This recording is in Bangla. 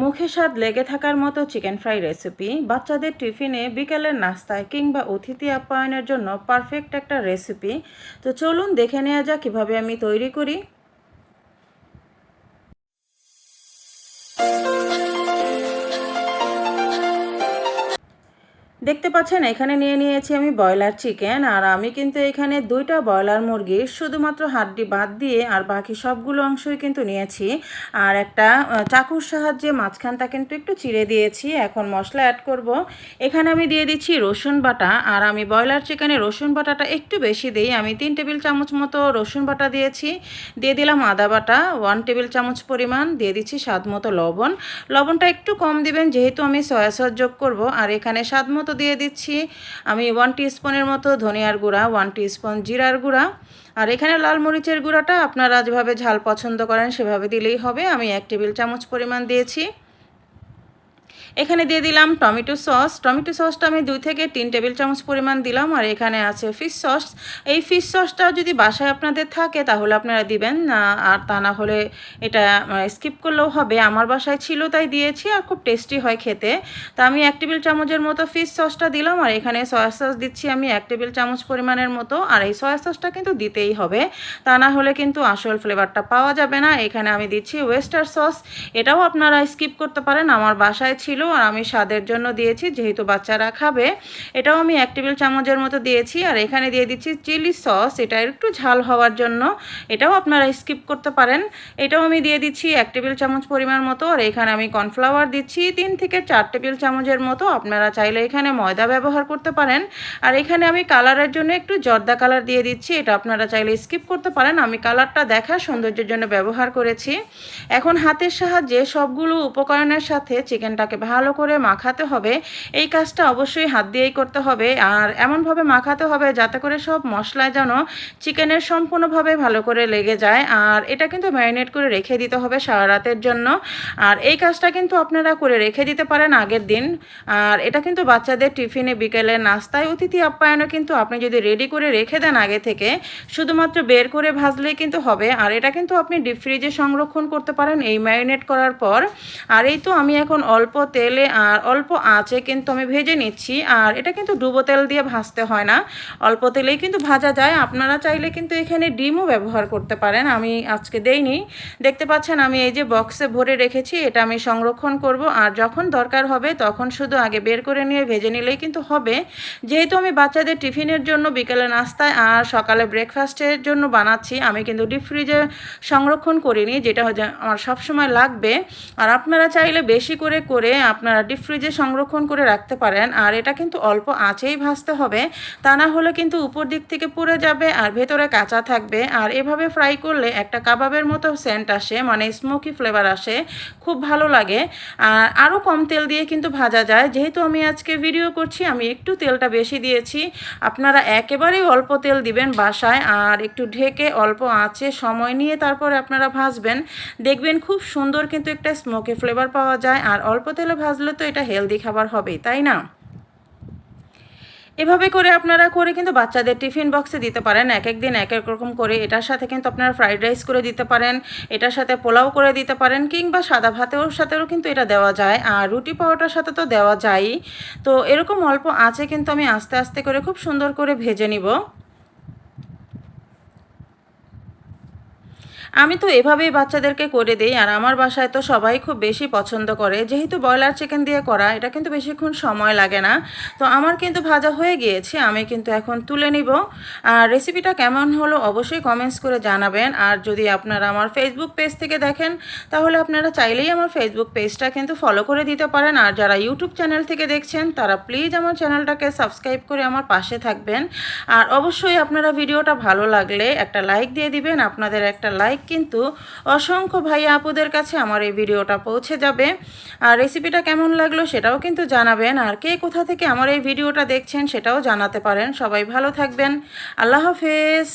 মুখে স্বাদ লেগে থাকার মতো চিকেন ফ্রাই রেসিপি, বাচ্চাদের টিফিনে বিকেলের নাস্তায় কিংবা অতিথি আপ্যায়নের জন্য পারফেক্ট একটা রেসিপি। তো চলুন দেখে নেওয়া যাক কীভাবে আমি তৈরি করি। দেখতে পাচ্ছেন, এখানে নিয়ে নিয়েছি আমি ব্রয়লার চিকেন, আর আমি কিন্তু এখানে দুইটা ব্রয়লার মুরগির শুধুমাত্র হাড্ডি বাদ দিয়ে, আর বাকি সবগুলো অংশই কিন্তু নিয়েছি। আর একটা চাকুর সাহায্যে মাঝখানটা কিন্তু একটু চিড়ে দিয়েছি, এখন মশলা অ্যাড করব। এখানে আমি দিয়ে দিচ্ছি রসুন বাটা, আর আমি ব্রয়লার চিকেনে রসুন বাটাটা একটু বেশি দিই। আমি তিন টেবিল চামচ মতো রসুন বাটা দিয়েছি, দিয়ে দিলাম আদা বাটা, ওয়ান টেবিল চামচ পরিমাণ, দিয়ে দিচ্ছি স্বাদ মতো লবণ। লবণটা একটু কম দিবেন, যেহেতু আমি সয়া সস যোগ করব, আর এখানে স্বাদ মতো দিয়ে দিচ্ছি। আমি ওয়ান স্পুনের মতো ধনিয়ার গুঁড়া ওয়ান স্পুন জিরার গুঁড়া। আর এখানে লাল মরিচের গুঁড়াটা আপনারা যেভাবে ঝাল পছন্দ করেন সেভাবে দিলেই হবে। আমি এক টেবিল চামচ পরিমাণ দিয়েছি। এখানে দিয়ে দিলাম টমেটো সস। টমেটো সসটা আমি দুই থেকে তিন টেবিল চামচ পরিমাণ দিলাম আর এখানে আছে ফিশ সস এই ফিশ সসটা যদি বাসায় আপনাদের থাকে তাহলে আপনারা দিবেন আর তা না হলে এটা স্কিপ করলেও হবে। আমার বাসায় ছিল তাই দিয়েছি আর খুব টেস্টি হয় খেতে। তা আমি এক টেবিল চামচের মতো ফিশ সসটা দিলাম আর এখানে সয়া সস দিচ্ছি আমি এক টেবিল চামচ পরিমাণের মতো। আর এই সয়া সসটা কিন্তু দিতেই হবে। তা না হলে কিন্তু আসল ফ্লেভারটা পাওয়া যাবে না। এখানে আমি দিচ্ছি ওয়েস্টার সস এটাও আপনারা স্কিপ করতে পারেন। আমার বাসায় ছিল আর আমি স্বাদের জন্য দিয়েছি, যেহেতু বাচ্চারা খাবে। এটাও আমি এক টেবিল চামচের মতো দিয়েছি আর এখানে দিয়ে দিচ্ছি চিলি সস, এটা একটু ঝাল হওয়ার জন্য। এটাও আপনারা স্কিপ করতে পারেন। এটাও আমি দিয়ে দিচ্ছি এক টেবিল চামচ পরিমাণ মতো আর এখানে আমি কর্নফ্লাওয়ার দিচ্ছি তিন থেকে চার টেবিল চামচের মতো। আপনারা চাইলে এখানে ময়দা ব্যবহার করতে পারেন। আর এখানে আমি কালারের জন্য একটু জর্দা কালার দিয়ে দিচ্ছি, এটা আপনারা চাইলে স্কিপ করতে পারেন। আমি কালারটা দেখা সৌন্দর্যের জন্য ব্যবহার করেছি। এখন হাতের সাহায্যে সবগুলো উপকরণের সাথে চিকেনটাকে ভালো করে মাখাতে হবে। এই কাজটা অবশ্যই হাত দিয়েই করতে হবে। আর এমনভাবে মাখাতে হবে যাতে করে সব মশলায় যেন চিকেনের সম্পূর্ণভাবে ভালো করে লেগে যায়। আর এটা কিন্তু ম্যারিনেট করে রেখে দিতে হবে সারা রাতের জন্য। আর এই কাজটা কিন্তু আপনারা করে রেখে দিতে পারেন আগের দিন। আর এটা কিন্তু বাচ্চাদের টিফিনে, বিকেলে, নাস্তায়, অতিথি আপ্যায়নও কিন্তু আপনি যদি রেডি করে রেখে দেন আগে থেকে, শুধুমাত্র বের করে ভাজলেই কিন্তু হবে। আর এটা কিন্তু আপনি ডিপ ফ্রিজে সংরক্ষণ করতে পারেন এই ম্যারিনেট করার পর। আর এই তো আমি এখন অল্প তেলে আর অল্প আঁচে কিন্তু আমি ভেজে নিচ্ছি। আর এটা কিন্তু ডুবো তেল দিয়ে ভাজতে হয় না। অল্প তেলেই কিন্তু ভাজা যায়। আপনারা চাইলে কিন্তু এখানে ডিমও ব্যবহার করতে পারেন। আমি আজকে দেইনি। দেখতে পাচ্ছেন আমি এই যে বক্সে ভরে রেখেছি। এটা আমি সংরক্ষণ করব। আর যখন দরকার হবে, তখন শুধু আগে বের করে নিয়ে ভেজে নিলেই কিন্তু হবে। যেহেতু আমি বাচ্চাদের টিফিনের জন্য বিকেলে নাস্তায় আর সকালে ব্রেকফাস্টের জন্য বানাচ্ছি, আমি কিন্তু ডিপ ফ্রিজে সংরক্ষণ করিনি, যেটা হচ্ছে আমার সবসময় লাগবে। আর আপনারা চাইলে বেশি করে করে আপনারা ডিপ ফ্রিজে সংরক্ষণ করে রাখতে পারেন। আর এটা কিন্তু অল্প আঁচেই ভাজতে হবে। তা না হলে কিন্তু উপর দিক থেকে পুড়ে যাবে আর ভেতরে কাঁচা থাকবে। আর এভাবে ফ্রাই করলে একটা কাবাবের মতো সেন্ট আসে মানে স্মোকি ফ্লেভার আসে। খুব ভালো লাগে। আর আরও কম তেল দিয়ে কিন্তু ভাজা যায়। যেহেতু আমি আজকে ভিডিও করছি, আমি একটু তেলটা বেশি দিয়েছি। আপনারা একেবারেই অল্প তেল দিবেন বাসায়। আর একটু ঢেকে অল্প আঁচে সময় নিয়ে তারপরে আপনারা ভাজবেন। দেখবেন খুব সুন্দর কিন্তু একটা স্মোকি ফ্লেভার পাওয়া যায়। আর অল্প তেলে ভাজলে তো এটা হেলদি খাবার হবেই, তাই না? এভাবে করে আপনারা করে কিন্তু বাচ্চাদের টিফিন বক্সে দিতে পারেন, এক এক দিন এক এক রকম করে। এটার সাথে কিন্তু আপনারা ফ্রাইড রাইস করে দিতে পারেন, এটার সাথে পোলাও করে দিতে পারেন, কিংবা সাদা ভাতের সাথেও কিন্তু এটা দেওয়া যায়, আর রুটি পাওয়াটার সাথে তো দেওয়া যায়ই। তো এরকম অল্প আছে কিন্তু আমি আস্তে আস্তে করে খুব সুন্দর করে ভেজে নিব। আমি তো এভাবেই বাচ্চাদেরকে করে দিই, আর আমার বাসায় তো সবাই খুব বেশি পছন্দ করে। যেহেতু ব্রয়লার চিকেন দিয়ে করা, এটা কিন্তু বেশিক্ষণ সময় লাগে না। তো আমার কিন্তু ভাজা হয়ে গিয়েছে, আমি কিন্তু এখন তুলে নিব। আর রেসিপিটা কেমন হলো অবশ্যই কমেন্টস করে জানাবেন। আর যদি আপনারা আমার ফেসবুক পেজ থেকে দেখেন, তাহলে আপনারা চাইলেই আমার ফেসবুক পেজটা কিন্তু ফলো করে দিতে পারেন। আর যারা ইউটিউব চ্যানেল থেকে দেখছেন, তারা প্লিজ আমার চ্যানেলটাকে সাবস্ক্রাইব করে আমার পাশে থাকবেন। আর অবশ্যই আপনারা ভিডিওটা ভালো লাগলে একটা লাইক দিয়ে দিবেন। আপনাদের একটা লাইক কিন্তু অসংখ্য ভাই আপুদের কাছে আমার এই ভিডিওটা পৌঁছে যাবে। আর রেসিপিটা কেমন লাগল সেটাও কিন্তু জানাবেন। আর কে কোথা থেকে আমার এই ভিডিওটা দেখছেন সেটাও জানাতে পারেন। সবাই ভালো থাকবেন। আল্লাহ হাফেজ।